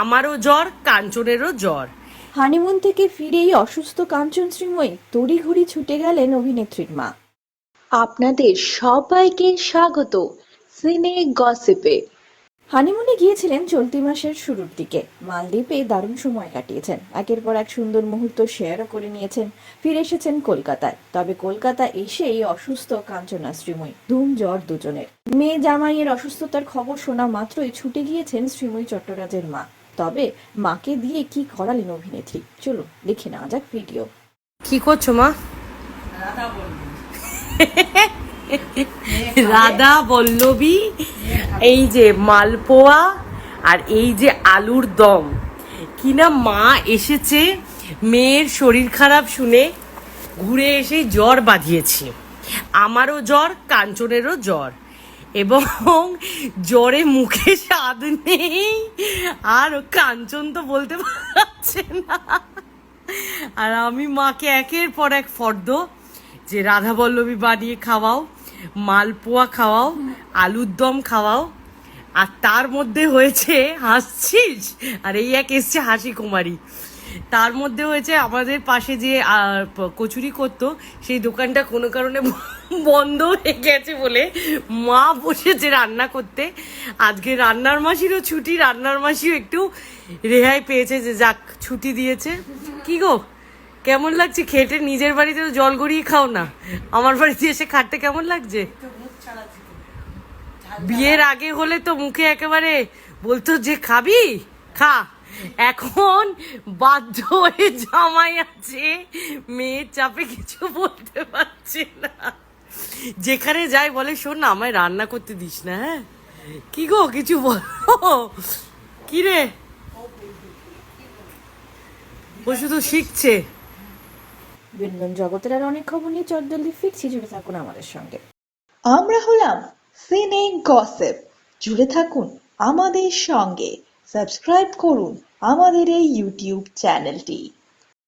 আমারও জ্বর কাঞ্চনেরও জ্বর। হানিমুন থেকে ফিরেই অসুস্থ কাঞ্চন শ্রীময়ী তড়িঘড়ি ছুটে গেলেন অভিনেত্রীর মা। আপনাদের সবাইকে স্বাগত সিনে গসিপে। হানিমুনে গিয়েছিলেন চলতি মাসের শুরুর দিকে। মালদ্বীপে দারুণ সময় কাটিয়েছেন। একের পর এক সুন্দর মুহূর্ত শেয়ারও করে নিয়েছেন। ফিরে এসেছেন কলকাতায়। তবে কলকাতা এসেই অসুস্থ কাঞ্চনা শ্রীময়ী। ধুম জ্বর দুজনের। মেয়ে জামাইয়ের অসুস্থতার খবর শোনা মাত্রই ছুটে গিয়েছেন শ্রীময়ী চট্টরাজের মা। তবে মাকে দিয়ে কি করালেন অভিনেত্রী? চলুন দেখে নেওয়া যাক ভিডিও। কি করছ মা? রাধা বল্লভী এই যে মালপোয়া আর এই যে আলুর দম। কিনা মা এসেছে মেয়ের শরীর খারাপ শুনে ঘুরে এসে জ্বর বাঁধিয়েছি। আমারও জ্বর কাঞ্চনেরও জ্বর। এবং জ্বরে মুখে স্বাদ নেই। আর কাঞ্চন তো বলতে পারছে না। আর আমি মাকে একের পর এক ফর্দ যে রাধা বল্লভী বানিয়ে খাওয়াও, মালপোয়া খাওয়াও, আলুর দম খাওয়াও। আর তার মধ্যে হয়েছে, হাসছিস? আর এই এক এসছে হাসি কুমারী। তার মধ্যে হয়েছে আমাদের পাশে যে কচুরি করতো, সেই দোকানটা কোনো কারণে বন্ধ হয়ে গেছে বলে মা বসেছে রান্না করতে। আজকে রান্নার মাসিরও ছুটি, রান্নার মাসিও একটু রেহাই পেয়েছে যে যাক, ছুটি দিয়েছে। কি গো? কেমন লাগছে? খেটে নিজের বাড়িতে তো জল গড়িয়ে খাও না। আমার বাড়িতে এসে খাটতে কেমন লাগছে? বিয়ের আগে হলে তো মুখে একেবারে বলতো যে, খাবি? খা। এখন বাধ্য হয়ে জামাই আছে, মেয়ের চাপে কিছু বলতে পারছে না। যেখানে যাই বলে শোন না আমায় রান্না করতে দিস না হ্যাঁ? কি গো কিছু বলো? কি রে? ও শুধু শিখছে। বিনোদন জগতের আর অনেক খবর নিয়ে চটজলদি ফিরছি জুড়ে থাকুন আমাদের সঙ্গে। আমরা হলাম সিনে গসেপ জুড়ে থাকুন আমাদের সঙ্গে। সাবস্ক্রাইব করুন আমাদের এই ইউটিউব চ্যানেলটি